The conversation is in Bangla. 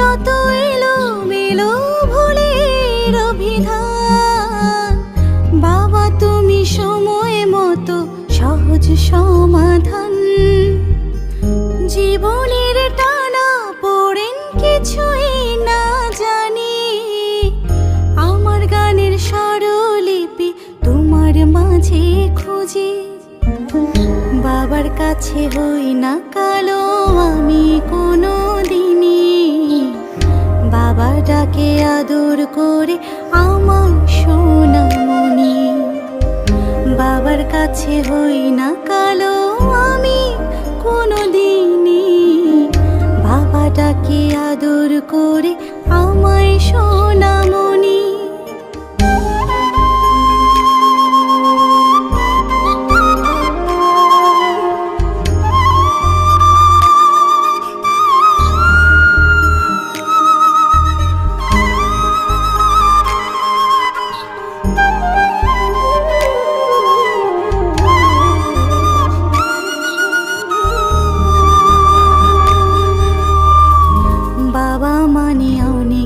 যত এলো মেলো ভুলের অভিধান, বাবা তুমি সময় মতো সহজ সমাধান। জীবনের টানা পড়েন কিছুই না জানি, আমার গানের স্বরলিপি তোমার মাঝে খুঁজি। বাবার কাছে হই না কালো আমি কোনো দিনই বাবা ডাকে আদর করে আমার সোনামণি। বাবার কাছে হই না